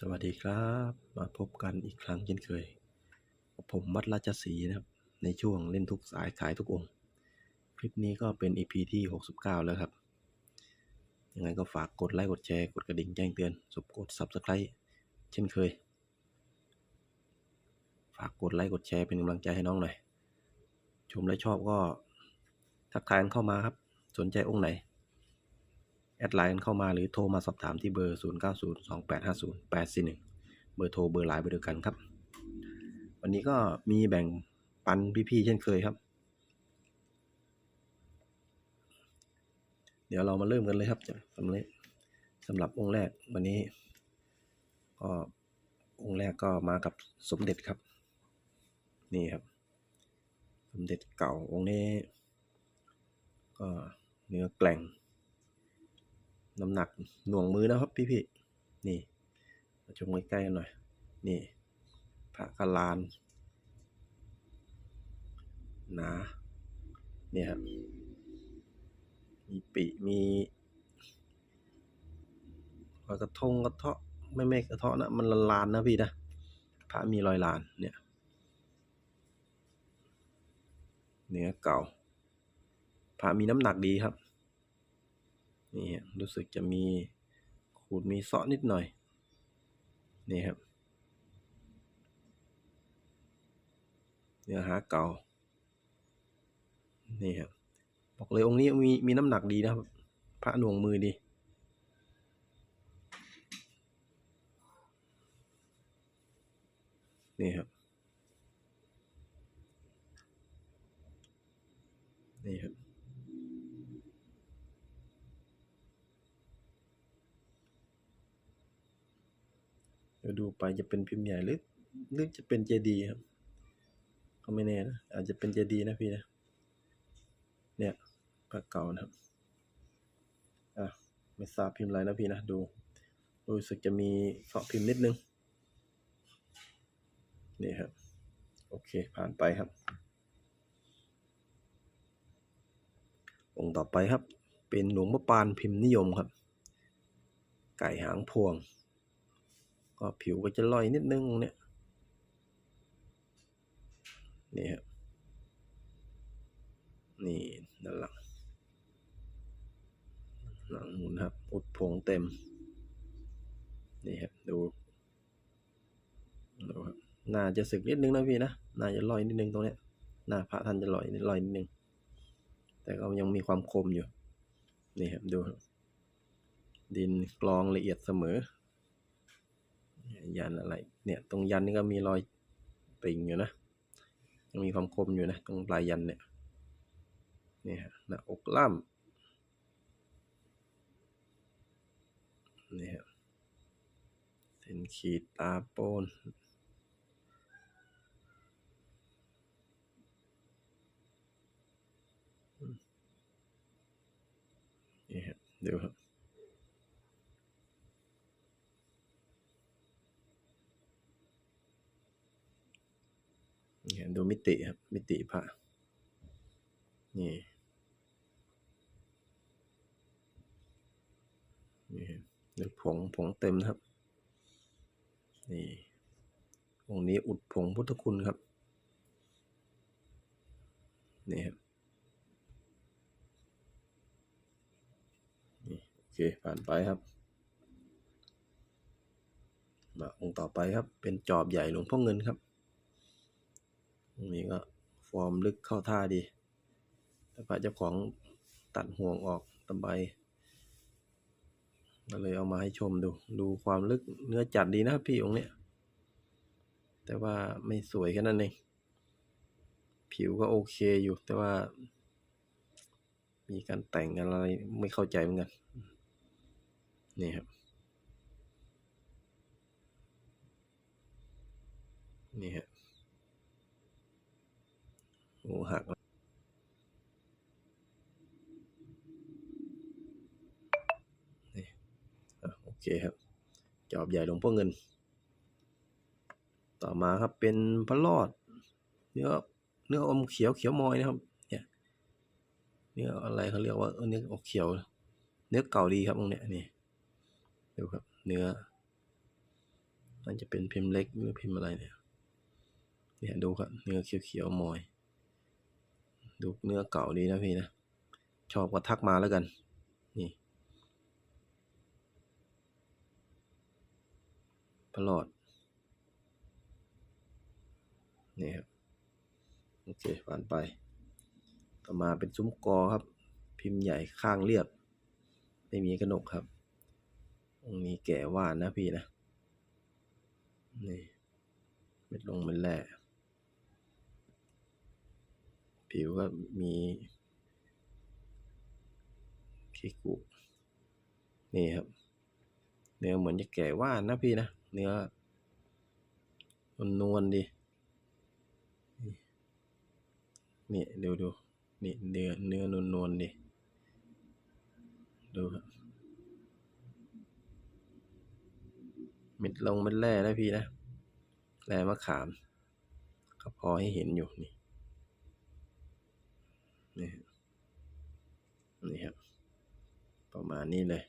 สวัสดีครับมาพบกันอีกครั้งเช่นเคย ผมวัดราชสีนะครับ ในช่วงเล่นทุกสายขายทุกองค์ คลิปนี้ก็เป็น EP ที่ 69 แล้วครับ ยังไงก็ฝากกดไลค์กดแชร์กดกระดิ่งแจ้งเตือนสบกด Subscribe เช่นเคย ฝากกดไลค์กดแชร์เป็นกำลังใจให้น้องหน่อย ชมและชอบก็ทักทายเข้ามาครับ สนใจองค์ไหน แอดไลน์เข้ามาหรือโทรมาสอบถามที่เบอร์ 0902850841 เบอร์โทรเบอร์ไลน์เบอร์เดียวกันครับ วันนี้ก็มีแบ่งปันพี่ๆเช่นเคยครับ เดี๋ยวเรามาเริ่มกันเลยครับสำเร็จสำหรับองค์แรกวันนี้ ก็องค์แรกก็มากับสมเด็จครับ นี่ครับ สมเด็จเก่าองค์นี้ ก็เนื้อแกล่ง น้ำหนักหน่วงมือนะครับพี่พี่นี่มาชมใกล้ๆกันหน่อย นี่พระกาลานหนาเนี่ยครับมีปีมีรอยกระทงกระเทาะไม่ไม่กระเทาะนะมันลานนะพี่นะพระมีรอยลานเนี่ยเนื้อเก่าพระมีน้ำหนักดีครับ นี่รู้สึกจะมีขูดมีเซาะนิดหน่อย นี่ครับ เนื้อหาเก่า นี่ครับ บอกเลยองค์นี้มีมีน้ำหนักดีนะครับ พระหน่วงมือดี นี่ครับ นี่ครับ เดี๋ยวดูไปจะเป็นพิมพ์ใหญ่หรือหรือจะเป็นเจดีครับก็ไม่แน่นะอาจจะเป็นเจดีนะพี่นะ เนี่ยพระเก่านะครับอะไม่ทราบพิมพ์อะไรนะพี่นะดูรู้สึกจะมีเสาะพิมพ์นิดนึงนี่ครับ โอเคผ่านไปครับ องค์ต่อไปครับ เป็นหลวงพ่อปานพิมพ์นิยมครับ ไก่หางพวง ก็ผิวก็จะลอยนิดนึงเนี่ยนี่ครับนี่ด้านหลังหลังหมุนครับ อุดผงเต็ม นี่ครับดูดูครับน่าจะสึกนิดนึงนะพี่นะน่าจะลอยนิดนึงตรงเนี้ยหน้าพระท่านจะลอยนิดลอยนิดนึง แต่ก็ยังมีความคมอยู่ นี่ครับดู ดินกรองละเอียดเสมอ ยันอะไร เนี่ย ตรงยันนี่ก็มีรอยติ่งอยู่นะยังมีความคมอยู่นะ ตรงปลายยันเนี่ยนี่ฮะหน้าอกล่ำนี่ฮะเส้นขีดตาโปนนี่ฮะดูครับ นี่ฮะ ดูมิติครับ มิติพระ นี่ นี่ดูผง ผงเต็มนะครับ นี่องค์นี้อุดผงพุทธคุณครับ นี่ครับนี่โอเค ผ่านไปครับมาองค์ต่อไปครับ เป็นจอบใหญ่หลวงพ่อเงินครับ นี้ก็ฟอร์มลึกเข้าท่าดีแต่พระเจ้าของตัดห่วงออกตะไบก็เลยเอามาให้ชมดู ดูความลึกเนื้อจัดดีนะพี่องค์เนี้ย แต่ว่าไม่สวยแค่นั้นเอง ผิวก็โอเคอยู่ แต่ว่า มีการแต่งอะไรไม่เข้าใจเหมือนกัน นี่ครับ นี่ฮะ โอ้หักนี่โอเคครับ จอบใหญ่หลวงพ่อเงิน ต่อมาครับเป็นพระรอด เนื้อเนื้ออมเขียวเขียวมอยนะครับ เนี่ยเนื้ออะไรเขาเรียกว่าเนื้อออกเขียว เนื้อเก่าดีครับตรงเนี้ยนี่ดูครับ เนื้อน่าจะเป็นพิมพ์เล็กหรือพิมพ์อะไรเนี่ยเนี่ยดูครับเนื้อเขียวๆมอย ดูเนื้อเก่าดีนะพี่นะ ชอบก็ทักมาแล้วกัน นี่พลอด นี่ครับ โอเคผ่านไป ต่อมาเป็นซุ้มกอครับ พิมพ์ใหญ่ข้างเรียบ ไม่มีกระหนกครับตรงนี้แก่ว่านนะพี่นะ นี่ เม็ดลงเม็ดแร่ ผิวก็มีขี้กุนี่ครับ เนื้อเหมือนจะแก่ว่านนะพี่นะ เนื้อนวลๆดี นี่ดูดูนี่เนื้อเนื้อนวลนวลๆดิดูครับเม็ดลงเม็ดแร่นะพี่นะแร่มะขาม ก็พอให้เห็นอยู่นี่ นี่นี่ครับ ประมาณนี้เลย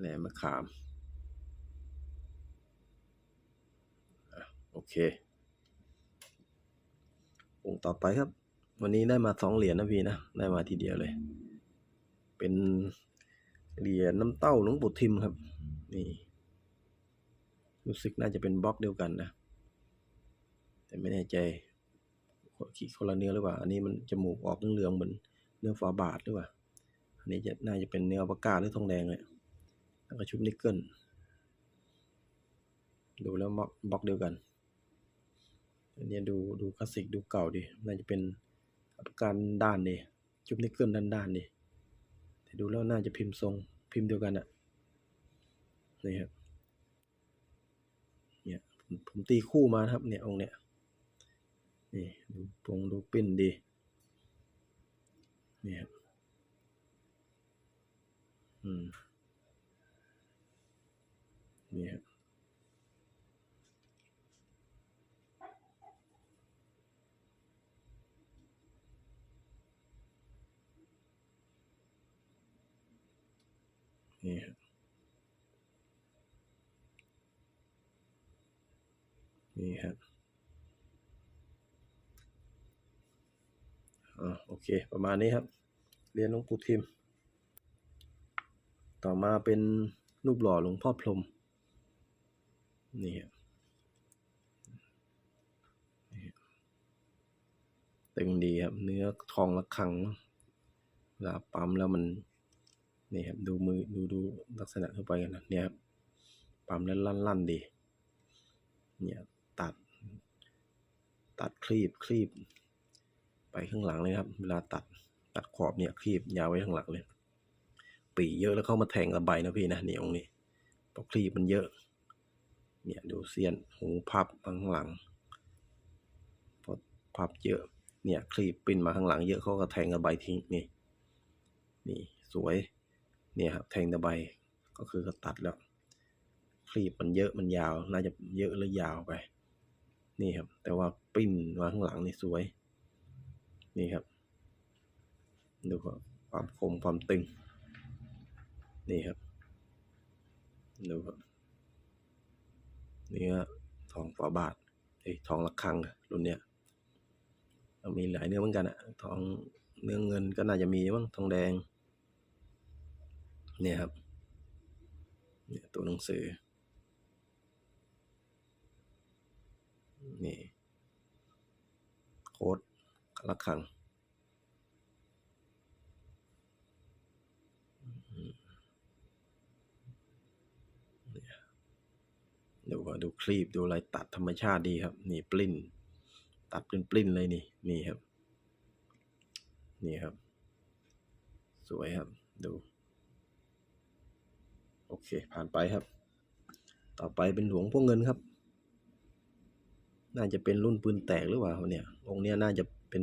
แร่มะขามโอเค องค์ต่อไปครับ วันนี้ได้มาสองเหรียญนะพี่นะ ได้มาทีเดียวเลย เป็นเหรียญน้ำเต้าหลวงปู่ทิมครับ นี่ รู้สึกน่าจะเป็นบล็อกเดียวกันนะ แต่ไม่แน่ใจ ขีคนละเนื้อหรือเปล่า อันนี้มันจมูกออกเหลืองๆเหมือนเนื้อฝาบาทหรือเปล่า อันนี้จะน่าจะเป็นเนื้อปากกาหรือทองแดงเลยแล้วก็ชุบนิกเกิล ดูแล้วบล็อกบล็อกเดียวกัน อันนี้ดูดูคลาสสิกดูเก่าดีน่าจะเป็นปากกาด้านดีชุบนิกเกิลด้านด้านดีแต่ดูแล้วน่าจะพิมพ์ทรงพิมพ์เดียวกันอะนี่ครับ เนี่ยผมตีคู่มาครับเนี่ยองค์เนี่ย นี่ดูปงดูปิ้นดีนี่ครับอืมนี่ครับนี่ครับนี่ครับ อ่า โอเค ประมาณนี้ครับ เรียนหลวงปู่ทิม ต่อมาเป็นรูปหล่อหลวงพ่อพรมนี่ครับตึงดีครับ เนื้อทองระฆังเวลาปั๊มแล้วมันนี่ครับดูมือดูดูลักษณะทั่วไปกันนะเนี่ยครับปั๊มแล้วลั่นๆดีเนี่ยตัด ตัดคลีบคลีบ ไปข้างหลังเลยครับ เวลาตัดตัดขอบเนี่ยคลีบยาวไว้ข้างหลังเลย ปีเยอะแล้วเข้ามาแทงระบายนะพี่นะนี่องค์นี้เพราะคลีบมันเยอะ เนี่ยดูเสียนหูพับข้างหลังพอพับเยอะ เนี่ยคลีบปิ้นมาข้างหลังเยอะเขาก็แทงระบายทิ้งนี่ นี่สวย เนี่ยครับแทงระบายก็คือก็ตัดแล้วคลีบมันเยอะมันยาว น่าจะเยอะหรือยาวไป นี่ครับ แต่ว่าปิ้นมาข้างหลังนี่สวย นี่ครับ ดูครับความคมความตึง นี่ครับ ดูครับเนื้อทองฝาบาทเอ้ยทองระฆังอะรุ่นเนี้ยมีหลายเนื้อเหมือนกันอะทองเนื้อเงินก็น่าจะมีบ้างทองแดง เนี่ยครับเนี่ยตัวหนังสือ นี่โค้ด ระฆังดูว่าดูคลีบดูอะไรตัดธรรมชาติดีครับ นี่ปลิ้น ตัดเป็นปลิ้นเลยนี่ นี่ครับ นี่ครับ สวยครับ ดู โอเค ผ่านไปครับ ต่อไปเป็นหลวงพ่อเงินครับ น่าจะเป็นรุ่นปืนแตกหรือเปล่าเนี่ยองค์เนี้ยน่าจะ เป็น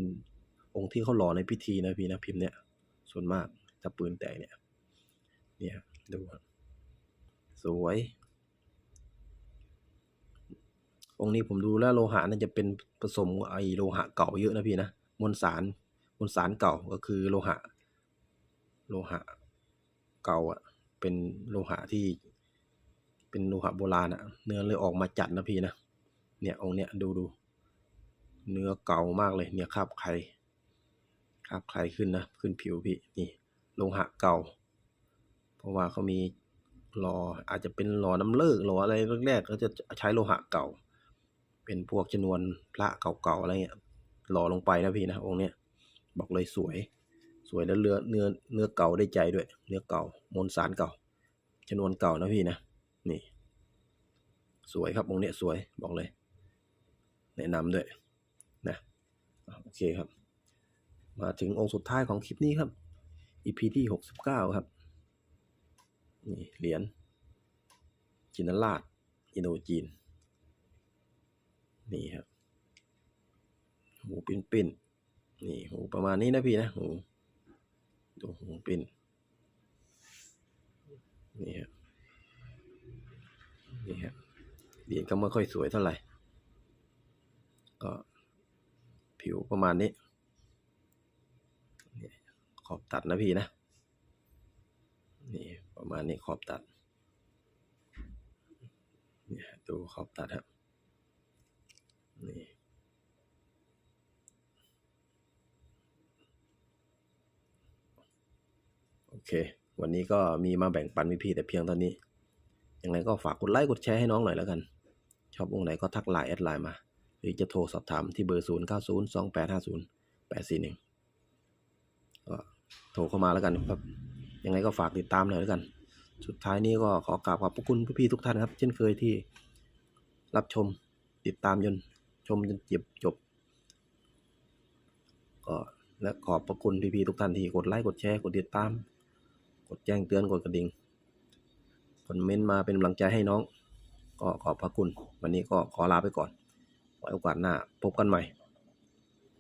องค์ที่เขาหล่อในพิธีนะพี่นะพิมพ์เนี่ยส่วนมากถ้าปืนแตกเนี่ยเนี่ยดูสวย องค์นี้ผมดูแล้วโลหะน่าจะเป็นผสมไอโลหะเก่าเยอะนะพี่นะมวลสารมวลสารเก่าก็คือโลหะ โลหะเก่าอะเป็นโลหะที่เป็นโลหะโบราณอะเนื้อเลยออกมาจัดนะพี่นะเนี่ยองค์เนี้ยดูดู เนื้อเก่ามากเลยเนี่ยคราบไข่คราบไข่ขึ้นนะ ขึ้นผิวพี่นี่โลหะเก่า เพราะว่าเขามีหล่ออาจจะเป็นหล่อน้ำเลิกหล่ออะไรแรกๆเขาจะใช้โลหะเก่า เป็นพวกชนวนพระเก่าๆอะไรเงี้ยหล่อลงไปนะพี่นะองค์เนี้ยบอกเลยสวย สวยแล้วเนื้อเนื้อเนื้อเก่าได้ใจด้วย เนื้อเก่ามวลสารเก่าชนวนเก่านะพี่นะนี่ สวยครับองค์เนี้ยสวยบอกเลย แนะนำด้วย นะโอเคครับ มาถึงองค์สุดท้ายของคลิปนี้ครับ EP ที่หกสิบเก้าครับ นี่เหรียญจินราชอินโดจีน นี่ครับ หูปิ้นปิ้นนี่หูประมาณนี้นะพี่นะหูดูหูปิ้นนี่ครับนี่ครับเหรียญก็ไม่ค่อยสวยเท่าไหร่ก็ ผิวประมาณนี้ ขอบตัดนะพี่นะ นี่ประมาณนี้ขอบตัดนี่ดูขอบตัดครับนี่โอเค วันนี้ก็มีมาแบ่งปันพี่ๆแต่เพียงเท่านี้ยังไงก็ฝากกดไลค์กดแชร์ให้น้องหน่อยแล้วกัน ชอบวงไหนก็ทักไลน์แอดไลน์มา หรือจะโทรสอบถามที่เบอร์ 0 9 0 2 8 5 0 8 4 1 ก็โทรเข้ามาแล้วกันครับ ยังไงก็ฝากติดตามหน่อยแล้วกัน สุดท้ายนี้ก็ขอกราบขอบพระคุณพี่ๆทุกท่านครับ เช่นเคยที่รับชมติดตามจนชมจนจบจบ ก็และขอบพระคุณพี่ๆทุกท่านที่กดไลค์กดแชร์กดติดตาม กดแจ้งเตือนกดกระดิ่งคอมเมนต์มาเป็นกำลังใจให้น้อง ก็ขอบพระคุณ วันนี้ก็ขอลาไปก่อน ไว้โอกาสหน้าพบกันใหม่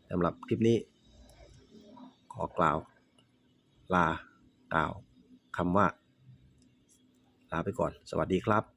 สำหรับคลิปนี้ ขอกล่าว ลากล่าวคำว่า ลาไปก่อน สวัสดีครับ